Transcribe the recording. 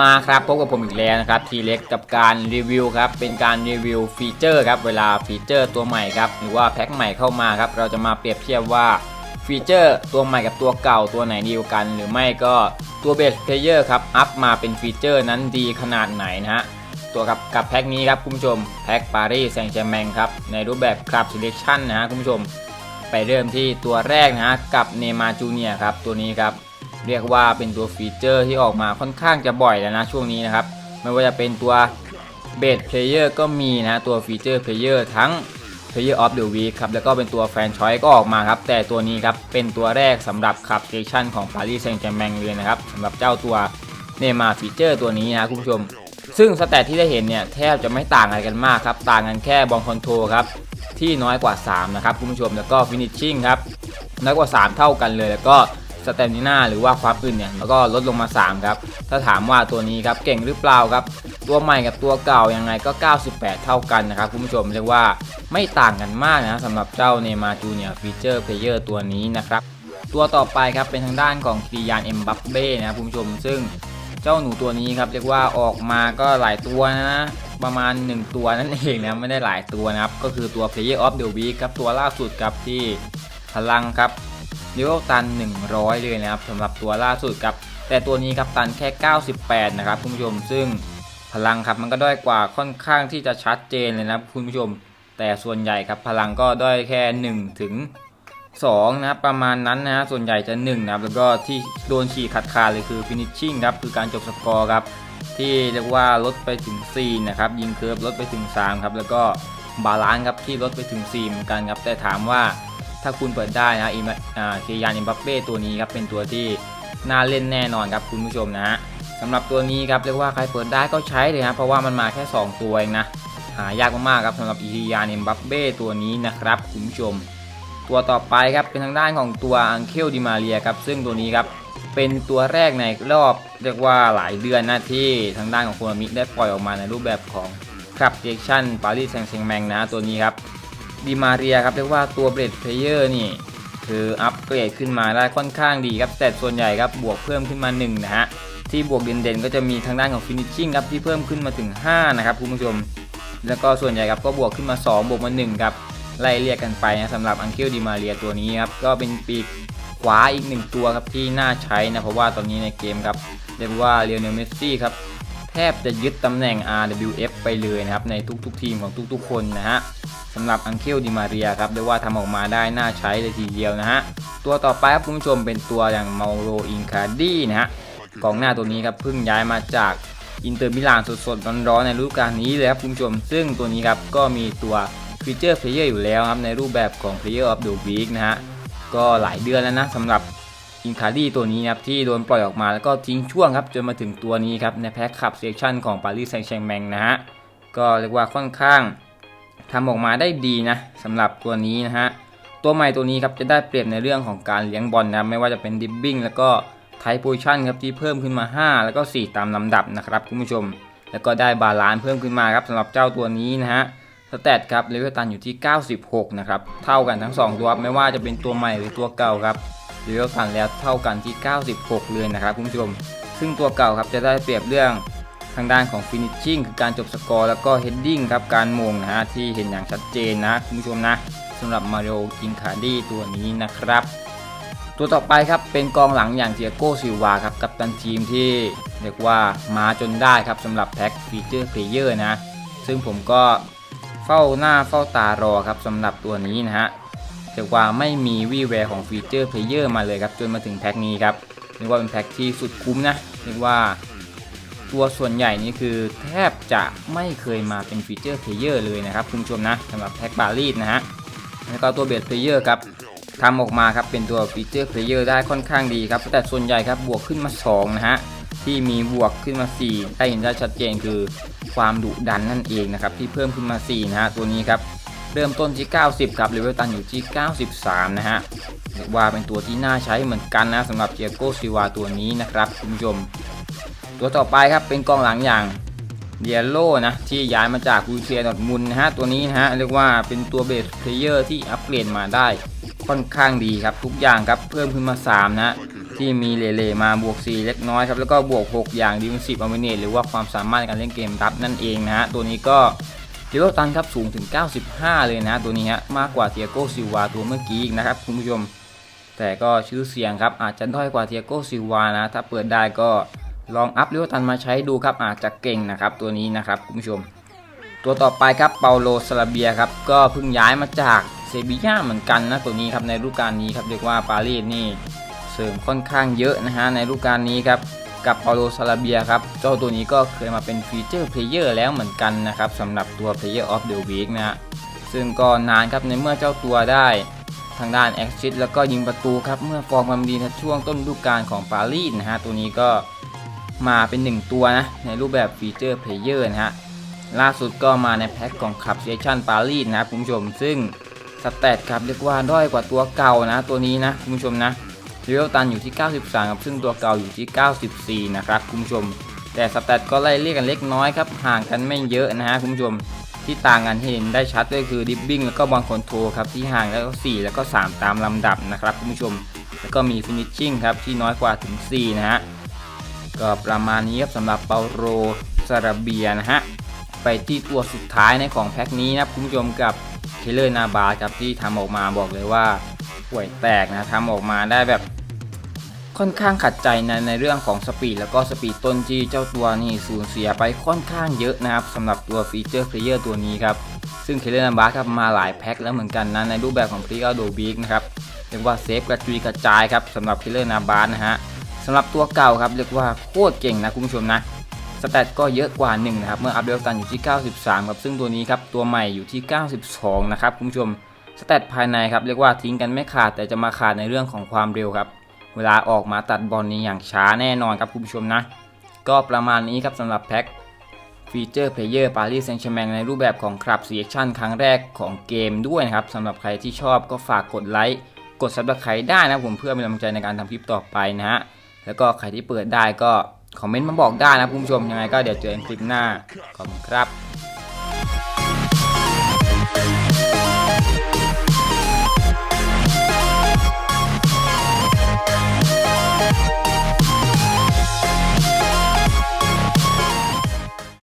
มาครับพบกับผมอีกแล้วนะครับทีเล็กกับการรีวิวครับเป็นการรีวิวฟีเจอร์ครับเวลาฟีเจอร์ตัวใหม่ครับหรือว่าแพ็คใหม่เข้ามาครับเราจะมาเปรียบเทียบว่าฟีเจอร์ตัวใหม่กับตัวเก่าตัวไหนดีกว่ากัน หรือไม่ก็ตัวเบสเพลเยอร์ครับอัพมาเป็นฟีเจอร์นั้นดีขนาดไหนนะฮะตัวกับกับแพ็คนี้ครับคุณผู้ชมแพ็คปารีสแซงต์แชร์แมงครับในรูปแบบคลับ selection นะฮะคุณผู้ชมไปเริ่มที่ตัวแรกนะฮะกับเนมาจูเนียครับตัวนี้ครับ เรียกว่าเป็นตัวฟีเจอร์ที่ออกมาค่อนข้างจะบ่อยแล้วนะช่วงนี้นะครับ ไม่ว่าจะเป็นตัวเบสเพลเยอร์ก็มีนะตัวฟีเจอร์เพลเยอร์ทั้ง Player of the Week ครับแล้วก็เป็นตัวแฟนชอยก็ออกมาครับ แต่ตัวนี้ครับ เป็นตัวแรกสำหรับขับเซชันของ Paris Saint-Germain เลยนะครับสำหรับเจ้าตัวเนมาฟีเจอร์ตัวนี้นะคุณผู้ชม ซึ่งสแตทที่ได้เห็นเนี่ย แทบจะไม่ต่างอะไรกันมากครับ ต่างกันแค่บอลคอนโทรครับ ที่น้อยกว่า 3 นะครับคุณผู้ชมแล้วก็ฟินิชชิ่งครับน้อยกว่า 3 เท่ากันเลยแล้วก็ สเตมิน่าหรือว่าความอื่นเนี่ยแล้วก็ลดลงมา 3 ครับ ถ้าถามว่าตัวนี้ครับเก่งหรือเปล่าครับ ตัวใหม่กับตัวเก่ายังไงก็ 98 เท่ากันนะครับคุณผู้ชมเรียกว่าไม่ต่างกันมากนะสำหรับเจ้าเนมาจูเนียฟีเจอร์เพลเยอร์ตัวนี้นะครับตัวต่อไปครับเป็นทางด้านของคิริยานเอ็มบัปเบ้นะครับคุณผู้ชม ซึ่งเจ้าหนูตัวนี้ครับเรียกว่าออกมาก็หลายตัวนะประมาณ 1 ตัวนั่นเองนะไม่ได้หลายตัวนะครับ ก็คือตัว Player of the Week ครับตัวล่าสุดครับที่พลังครับ เลเวลตัน 100 เลยนะครับสำหรับตัวล่าสุดครับ แต่ตัวนี้ครับตันแค่ 98 นะครับคุณผู้ชมซึ่งพลังครับมันก็ด้อยกว่าค่อนข้างที่จะชัดเจนเลยนะครับคุณผู้ชม แต่ส่วนใหญ่ครับพลังก็ด้อยแค่ 1 ถึง2นะครับประมาณนั้นนะฮะส่วนใหญ่จะ1นะครับแล้วก็ที่โดนฉีกขาดขาดเลยคือ finishing ครับคือการจบสกอร์ครับที่เรียกว่าลดไปถึง4นะครับยิงเคิร์ฟลดไปถึง3ครับแล้วก็บาลานซ์ครับที่ลดไปถึง4เหมือนกันครับแต่ถามว่า ถ้าคุณเปิดได้นะอิมอ่าเคียานอิมบัปเป้ตัวนี้ครับเป็นตัวที่น่าเล่นแน่นอนครับคุณผู้ชมนะฮะสำหรับตัวนี้ครับเรียกว่าใครเปิดได้ก็ใช้เลยครับเพราะว่ามันมาแค่ 2 ตัวเองนะหายากมากๆครับสำหรับอียานอิมบัปเป้ตัวนี้นะครับคุณผู้ชม ตัวต่อไปครับเป็นทางด้านของตัวอังเคลดิมาเรียครับซึ่งตัวนี้ครับเป็นตัวแรกในรอบเรียกว่าหลายเดือนนะที่ทางด้านของโคนามิได้ปล่อยออกมาในรูปแบบของครับเจคชั่นปารีสแซงต์แชร์แมงนะตัวนี้ครับ ดิมาเรียครับเรียกว่าตัวเบรดเพลเยอร์นี่คืออัปเกรดขึ้นมาได้ค่อนข้างดีครับแต่ส่วนใหญ่ครับบวกเพิ่มขึ้นมา 1 นะฮะ ที่บวกเด่นๆก็จะมีทางด้านของฟินิชชิ่งครับที่เพิ่มขึ้นมาถึง 5 นะครับคุณผู้ชม แล้วก็ส่วนใหญ่ครับก็บวกขึ้นมา 2 บวกมา 1 ครับ ไล่เรียกกันไปนะสำหรับอังเคิลดิมาเรียตัวนี้ครับ ก็เป็นปีกขวาอีกหนึ่งตัวครับที่น่าใช้นะเพราะว่าตอนนี้ในเกมครับเรียกว่าเรียวเนลเมสซี่ครับแทบจะยึดตำแหน่ง RWF ไปเลยนะครับในทุกๆ ทีมของทุกๆ คนนะฮะ สำหรับอังเคิลดิมาเรียครับเรียกว่าทำออกมาได้น่าใช้เลยทีเดียวนะฮะ ตัวต่อไปครับคุณผู้ชมเป็นตัวอย่างเมาโรอินคาดี้นะฮะกองหน้าตัวนี้ครับเพิ่งย้ายมาจากอินเตอร์มิลานสดๆร้อนๆในฤดูกาลนี้เลยครับคุณผู้ชม ซึ่งตัวนี้ครับก็มีตัวฟีเจอร์เพลเยอร์อยู่แล้วครับในรูปแบบของ Player of the Week นะฮะก็หลายเดือนแล้วนะสำหรับอินคาดี้ตัวนี้นะครับที่โดนปล่อยออกมาแล้วก็ทิ้งช่วงครับจนมาถึงตัวนี้ครับในแพ็คขับเซสชั่นของปารีสแซงต์แชร์แมงนะฮะก็เรียกว่าค่อนข้าง ทำออกมาได้ดีนะสำหรับตัวนี้นะฮะตัวใหม่ตัวนี้ครับจะได้เปรียบในเรื่องของการเลี้ยงบอลนะไม่ว่าจะเป็นดิบบิ้งแล้วก็ไทโพชั่นครับที่เพิ่มขึ้นมา 5 แล้วก็ 4 ตามลำดับนะครับคุณผู้ชม แล้วก็ได้บาลานซ์เพิ่มขึ้นมาครับสำหรับเจ้าตัวนี้นะฮะสแตทครับเลเวลตันอยู่ที่ 96 นะครับ เท่ากันทั้ง 2 ตัวไม่ว่าจะเป็นตัวใหม่หรือตัวเก่าครับเลเวลตันแล้วเท่ากันที่ 96 เลยนะครับคุณผู้ชม ซึ่งตัวเก่าครับจะได้เปรียบเรื่อง ทางด้านของ finishing คือการจบสกอร์แล้วก็ heading ครับการมงนะฮะที่เห็นอย่างชัดเจนนะคุณผู้ชมนะสำหรับมาริโอกินคาดีตัวนี้นะครับ ตัวต่อไปครับเป็นกองหลังอย่างเจียโกซิวาครับกับตันทีมที่เรียกว่ามาจนได้ครับสำหรับแพ็คฟีเจอร์เพลเยอร์นะ ซึ่งผมก็เฝ้าหน้าเฝ้าตารอครับสำหรับตัวนี้นะฮะเรียกว่าไม่มีวี่แววของฟีเจอร์เพลเยอร์มาเลยครับจนมาถึงแพ็คนี้ครับเรียกว่าเป็นแพ็คที่สุดคุ้มนะเรียกว่า ตัวส่วนใหญ่นี่คือแทบจะไม่เคยมาเป็นฟีเจอร์เพลเยอร์เลยนะครับคุณผู้ชมนะสำหรับแพ็คบาลีดนะฮะแล้วก็ตัวเบสเพลเยอร์ครับทำออกมาครับเป็นตัวฟีเจอร์เพลเยอร์ได้ค่อนข้างดีครับแต่ส่วนใหญ่ครับบวกขึ้นมา 2 นะฮะที่มีบวกขึ้นมา 4 ได้เห็นได้ชัดเจนคือความดุดันนั่นเองนะครับที่เพิ่มขึ้นมา 4 นะฮะตัวนี้ครับเริ่มต้นที่ 90 ครับเลเวลตันอยู่ที่ 93 นะฮะซีว่าเป็นตัวที่น่าใช้เหมือนกันนะสำหรับเจียโกซิวาตัวนี้นะครับคุณผู้ชม ตัวต่อไปครับเป็นกองหลังอย่างเดียโลนะที่ย้ายมาจากบูเซียดอร์มุนนะฮะตัวนี้นะฮะเรียกว่าเป็นตัวเบสเพลเยอร์ที่อัปเกรดมาได้ค่อนข้างดีครับ ทุกอย่างครับเพิ่มขึ้นมา 3 นะที่มีเลเล่มาบวก 4 เล็กน้อยครับแล้วก็บวก 6 อย่างดิฟ e นซีฟอ m ม n น t หรือว่าความสามารถในการเล่นเกมรับนั่นเองนะฮะตัวนี้ก็เลเวลตันครับสูงถึง 95 เลยนะตัวนี้ฮะมากกว่าเทียโกซิวาตัวเมื่อกี้อีกนะครับคุณผู้ชม แต่ก็ชื่อเสียงครับอาจจะด้อยกว่าเทียโกซิวานะถ้าเปิดได้ก็ ลองอัพเลเวลตันมาใช้ดูครับอาจจะเก่งนะครับตัวนี้นะครับคุณผู้ชม ตัวต่อไปครับเปาโลซาลาเบียครับก็เพิ่งย้ายมาจากเซบีย่าเหมือนกันนะตัวนี้ครับในฤดูกาลนี้ครับเรียกว่าปารีสนี่เสริมค่อนข้างเยอะนะฮะในฤดูกาลนี้ครับกับเปาโลซาลาเบียครับเจ้าตัวนี้ก็เคยมาเป็นฟีเจอร์เพลเยอร์แล้วเหมือนกันนะครับสำหรับตัว Player of the Week นะฮะซึ่งก็นานครับในเมื่อเจ้าตัวได้ทางด้านแอคชิดแล้วก็ยิงประตูครับเมื่อฟอร์มความดีในช่วงต้นฤดูกาลของปารีสนะฮะตัวนี้ก็ มาเป็นหนึ่งตัวนะ ในรูปแบบฟีเจอร์เพลเยอร์นะฮะ ล่าสุดก็มาในแพ็คของขับเซชันปารีสนะครับคุณผู้ชม ซึ่งสแตทครับเรียกว่าด้อยกว่าตัวเก่านะ ตัวนี้นะคุณผู้ชมนะเลเวลตันอยู่ที่ 93ครับซึ่งตัวเก่าอยู่ที่ 94 นะครับคุณผู้ชม แต่สแตทก็ไล่เรียกกันเล็กน้อยครับห่างกันไม่เยอะนะฮะคุณผู้ชมที่ต่างกันเห็นได้ชัดก็คือดิฟบิ้งแล้วก็บอลคอนโทรครับที่ห่างแล้วก็ 4 แล้วก็ 3 ตามลำดับนะครับคุณผู้ชม แล้วก็มีฟินิชชิ่งครับที่น้อยกว่าถึง 4 นะฮะ ก็ประมาณนี้ครับสำหรับเปาโรซาราเบียนะฮะ ไปที่ตัวสุดท้ายในของแพ็คนี้นะคุณผู้ชมกับเคเลอร์นาบาครับที่ทำออกมาบอกเลยว่าป่วยแตกนะทำออกมาได้แบบค่อนข้างขัดใจในในเรื่องของสปีดแล้วก็สปีดต้นที่เจ้าตัวนี่สูญเสียไปค่อนข้างเยอะนะครับสำหรับตัวฟีเจอร์เพลเยอร์ตัวนี้ครับ ซึ่งเคเลอร์นาบาครับมาหลายแพ็คแล้วเหมือนกันนะในรูปแบบของพรีอ d โดบิกนะครับเรียกว่าเซฟกระจุยกระจายครับสำหรับเคเลอร์นาบานะฮะ สำหรับตัวเก่าครับเรียกว่าโคตรเก่งนะคุณผู้ชมนะสแตทก็เยอะกว่า1นะครับเมื่ออัพเดลตันอยู่ที่ 93ครับซึ่งตัวนี้ครับตัวใหม่อยู่ที่ 92 นะครับคุณผู้ชมสแตทภายในครับเรียกว่าทิ้งกันไม่ขาดแต่จะมาขาดในเรื่องของความเร็วครับเวลาออกมาตัดบอลนี้อย่างช้าแน่นอนครับคุณผู้ชมนะ ก็ประมาณนี้ครับสำหรับแพ็คฟีเจอร์เพลเยอร์ปารีสแซงต์แชร์แมงในรูปแบบของคลับเซีชั่นครั้งแรกของเกมด้วยนะครับสำหรับใครที่ชอบก็ฝากกดไลค์กดซับสไครต์ได้นะผมเพื่อเป็นกำลังใจในการทำคลิปต่อไปนะฮะ แล้วก็ใครที่เปิดได้ก็คอมเมนต์มาบอกได้นะคุณผู้ชมยังไงก็เดี๋ยวเจอกันคลิปหน้าขอบคุณครับ